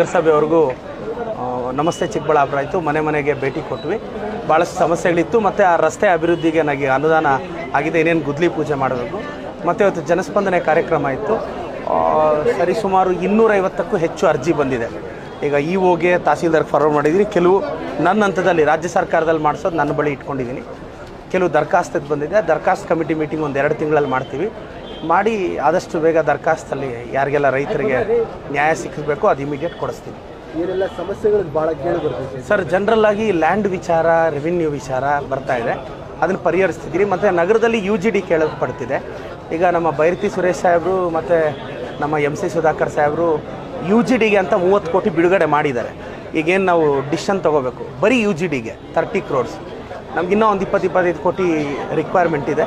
ನಗರಸಭೆಯವ್ರಿಗೂ ನಮಸ್ತೆ ಚಿಕ್ಕಬಳ್ಳಾಪುರ ಆಯಿತು. ಮನೆ ಮನೆಗೆ ಭೇಟಿ ಕೊಟ್ವಿ. ಭಾಳಷ್ಟು ಸಮಸ್ಯೆಗಳಿತ್ತು, ಮತ್ತು ಆ ರಸ್ತೆ ಅಭಿವೃದ್ಧಿಗೆ ನನಗೆ ಅನುದಾನ ಆಗಿದೆ. ಏನೇನು ಗುದ್ಲಿ ಪೂಜೆ ಮಾಡಬೇಕು. ಮತ್ತು ಇವತ್ತು ಜನಸ್ಪಂದನೆ ಕಾರ್ಯಕ್ರಮ ಇತ್ತು. ಸರಿ ಸರಿಸುಮಾರು ಇನ್ನೂರೈವತ್ತಕ್ಕೂ ಹೆಚ್ಚು ಅರ್ಜಿ ಬಂದಿದೆ. ಈಗ ಇ ಓಗೆ ತಹಸೀಲ್ದಾರ್ಗೆ ಫಾರ್ವರ್ಡ್ ಮಾಡಿದ್ದೀನಿ ಕೆಲವು ನನ್ನ ಹಂತದಲ್ಲಿ, ರಾಜ್ಯ ಸರ್ಕಾರದಲ್ಲಿ ಮಾಡಿಸೋದು ನನ್ನ ಬಳಿ ಇಟ್ಕೊಂಡಿದ್ದೀನಿ ಕೆಲವು ದರ್ಖಾಸ್ತದ್ದು ಬಂದಿದೆ. ದರ್ಖಾಸ್ತು ಕಮಿಟಿ ಮೀಟಿಂಗ್ ಒಂದು ಎರಡು ತಿಂಗಳಲ್ಲಿ ಮಾಡ್ತೀವಿ. ಮಾಡಿ ಆದಷ್ಟು ಬೇಗ ದರಖಾಸ್ತಲ್ಲಿ ಯಾರಿಗೆಲ್ಲ ರೈತರಿಗೆ ನ್ಯಾಯ ಸಿಕ್ಕಬೇಕು ಅದು ಇಮಿಡಿಯೇಟ್ ಕೊಡಿಸ್ತೀನಿ. ಏನೆಲ್ಲ ಸಮಸ್ಯೆಗಳು ಭಾಳ ಕೇಳಿ ಸರ್ ಜನರಲ್ ಆಗಿ ಲ್ಯಾಂಡ್ ವಿಚಾರ ರೆವಿನ್ಯೂ ವಿಚಾರ ಬರ್ತಾ ಇದೆ. ಅದನ್ನು ಪರಿಹರಿಸ್ತಿದ್ದೀನಿ ಮತ್ತು ನಗರದಲ್ಲಿ ಯು ಜಿ ಡಿ ಕೇಳಲ್ಪಡ್ತಿದೆ. ಈಗ ನಮ್ಮ ಬೈರತಿ ಸುರೇಶ್ ಸಾಹೇಬರು ಮತ್ತು ನಮ್ಮ ಎಂ ಸಿ ಸುಧಾಕರ್ ಸಾಹೇಬರು ಯು ಜಿ ಡಿಗೆ ಅಂತ ಮೂವತ್ತು ಕೋಟಿ ಬಿಡುಗಡೆ ಮಾಡಿದ್ದಾರೆ. ಈಗೇನು ನಾವು ಡಿಶನ್ ತೊಗೋಬೇಕು? ಬರೀ ಯು ಜಿ ಡಿಗೆ ತರ್ಟಿ ಕ್ರೋಡ್ಸ್ ನಮಗಿನ್ನೂ ಒಂದು ಇಪ್ಪತ್ತು ಇಪ್ಪತ್ತೈದು ಕೋಟಿ ರಿಕ್ವೈರ್ಮೆಂಟ್ ಇದೆ.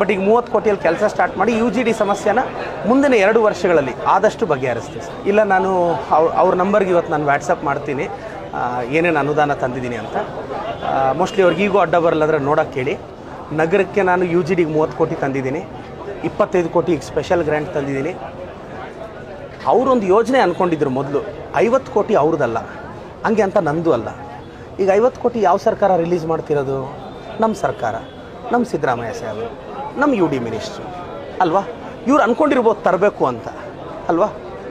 ಬಟ್ ಈಗ ಮೂವತ್ತು ಕೋಟಿಯಲ್ಲಿ ಕೆಲಸ ಸ್ಟಾರ್ಟ್ ಮಾಡಿ ಯು ಜಿ ಡಿ ಸಮಸ್ಯೆನ ಮುಂದಿನ ಎರಡು ವರ್ಷಗಳಲ್ಲಿ ಆದಷ್ಟು ಬಗೆಹರಿಸ್ತೀವಿ ಇಲ್ಲ, ನಾನು ಅವ್ರ ಅವ್ರ ನಂಬರ್ಗೆ ಇವತ್ತು ನಾನು ವ್ಯಾಟ್ಸಪ್ ಮಾಡ್ತೀನಿ. ಏನೇನು ಅನುದಾನ ತಂದಿದ್ದೀನಿ ಅಂತ. ಮೋಸ್ಟ್ಲಿ ಅವ್ರಿಗೆ ಈಗೂ ಅಡ್ಡ ಬರಲ್ಲ ಅಂದರೆ ಕೇಳಿ ನಗರಕ್ಕೆ ನಾನು ಯು ಜಿ ಡಿಗೆ ಮೂವತ್ತು ಕೋಟಿ ತಂದಿದ್ದೀನಿ. ಇಪ್ಪತ್ತೈದು ಕೋಟಿ ಸ್ಪೆಷಲ್ ಗ್ರ್ಯಾಂಟ್ ತಂದಿದ್ದೀನಿ. ಅವರೊಂದು ಯೋಜನೆ ಅಂದ್ಕೊಂಡಿದ್ರು ಮೊದಲು. ಐವತ್ತು ಕೋಟಿ ಅವ್ರದ್ದಲ್ಲ ಹಂಗೆ ಅಂತ ನಂದು ಅಲ್ಲ. ಈಗ ಐವತ್ತು ಕೋಟಿ ಯಾವ ಸರ್ಕಾರ ರಿಲೀಸ್ ಮಾಡ್ತಿರೋದು? ನಮ್ಮ ಸರ್ಕಾರ. ನಮ್ಮ ಸಿದ್ದರಾಮಯ್ಯ ಸಾಹೇಬರು ನಮ್ಮ ಯು ಡಿ ಮಿನಿಸ್ಟ್ರು ಅಲ್ವಾ? ಇವ್ರು ಅಂದ್ಕೊಂಡಿರ್ಬೋದು ತರಬೇಕು ಅಂತ, ಅಲ್ವಾ?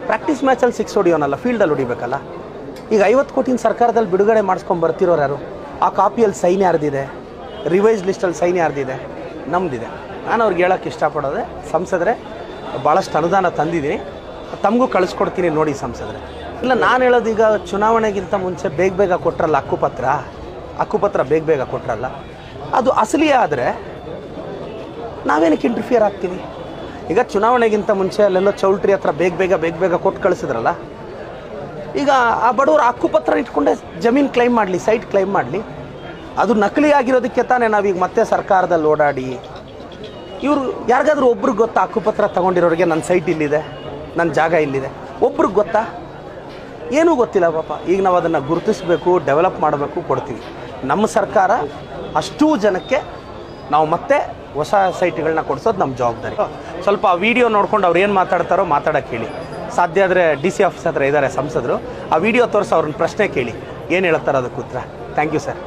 ಪ್ರಾಕ್ಟೀಸ್ ಮ್ಯಾಚಲ್ಲಿ ಸಿಕ್ಸ್ ಹೊಡಿಯೋನಲ್ಲ ಫೀಲ್ಡಲ್ಲಿ ಹೊಡಿಬೇಕಲ್ಲ? ಈಗ ಐವತ್ತು ಕೋಟಿನ ಸರ್ಕಾರದಲ್ಲಿ ಬಿಡುಗಡೆ ಮಾಡಿಸ್ಕೊಂಡು ಬರ್ತಿರೋರು ಯಾರು? ಆ ಕಾಪಿಯಲ್ಲಿ ಸೈನ್ ಯಾರ್ದಿದೆ? ರಿವೈಸ್ ಲಿಸ್ಟಲ್ಲಿ ಸೈನ್ ಯಾರ್ದಿದೆ? ನಮ್ಮದಿದೆ ನಾನು ಅವ್ರಿಗೆ ಹೇಳೋಕ್ಕೆ ಇಷ್ಟಪಡೋದೆ, ಸಂಸದರೆ ಭಾಳಷ್ಟು ಅನುದಾನ ತಂದಿದ್ದೀನಿ ತಮಗೂ ಕಳಿಸ್ಕೊಡ್ತೀನಿ ನೋಡಿ ಸಂಸದರೆ. ಇಲ್ಲ, ನಾನು ಹೇಳೋದು ಈಗ ಚುನಾವಣೆಗಿಂತ ಮುಂಚೆ ಬೇಗ ಬೇಗ ಕೊಟ್ರಲ್ಲ ಹಕ್ಕುಪತ್ರ ಹಕ್ಕುಪತ್ರ ಬೇಗ ಬೇಗ ಕೊಟ್ರಲ್ಲ? ಅದು ಅಸಲಿ ಆದರೆ ನಾವೇನಕ್ಕೆ ಇಂಟರ್ಫಿಯರ್ ಆಗ್ತೀವಿ? ಈಗ ಚುನಾವಣೆಗಿಂತ ಮುಂಚೆ ಅಲ್ಲೆಲ್ಲ ಚೌಲ್ಟ್ರಿ ಹತ್ರ ಬೇಗ ಬೇಗ ಬೇಗ ಬೇಗ ಕೊಟ್ಟು ಕಳಿಸಿದ್ರಲ್ಲ, ಈಗ ಆ ಬಡವರು ಹಕ್ಕುಪತ್ರ ಇಟ್ಕೊಂಡೆ ಜಮೀನು ಕ್ಲೈಮ್ ಮಾಡಲಿ ಸೈಟ್ ಕ್ಲೈಮ್ ಮಾಡಲಿ, ಅದು ನಕಲಿ ಆಗಿರೋದಕ್ಕೆ ತಾನೇ ನಾವೀಗ ಮತ್ತೆ ಸರ್ಕಾರದಲ್ಲಿ ಓಡಾಡಿ, ಇವರು ಯಾರಿಗಾದ್ರೂ ಒಬ್ರಿಗೆ ಗೊತ್ತಾ ಹಕ್ಕುಪತ್ರ ತಗೊಂಡಿರೋರಿಗೆ ನನ್ನ ಸೈಟ್ ಇಲ್ಲಿದೆ, ನನ್ನ ಜಾಗ ಇಲ್ಲಿದೆ? ಒಬ್ರಿಗೆ ಗೊತ್ತಾ? ಏನೂ ಗೊತ್ತಿಲ್ಲ ಪಾಪ. ಈಗ ನಾವು ಅದನ್ನು ಗುರುತಿಸಬೇಕು ಡೆವಲಪ್ ಮಾಡಬೇಕು, ಕೊಡ್ತೀವಿ. ನಮ್ಮ ಸರ್ಕಾರ ಅಷ್ಟೂ ಜನಕ್ಕೆ ನಾವು ಮತ್ತೆ ಹೊಸ ಸೈಟ್ಗಳನ್ನ ಕೊಡಿಸೋದು ನಮ್ಮ ಜವಾಬ್ದಾರಿ. ಸ್ವಲ್ಪ ಆ ವಿಡಿಯೋ ನೋಡ್ಕೊಂಡು ಅವ್ರು ಏನು ಮಾತಾಡ್ತಾರೋ ಮಾತಾಡೋಕ್ಕೆ ಹೇಳಿ. ಸಾಧ್ಯ ಆದರೆ ಡಿ ಸಿ ಆಫೀಸ್ ಹತ್ರ ಇದ್ದಾರೆ ಸಂಸದರು. ಆ ವಿಡಿಯೋ ತೋರಿಸಿ ಅವ್ರನ್ನ ಪ್ರಶ್ನೆ ಕೇಳಿ. ಏನು ಹೇಳ್ತಾರೋ ಅದಕ್ಕೆ ಉತ್ತರ. Thank you sir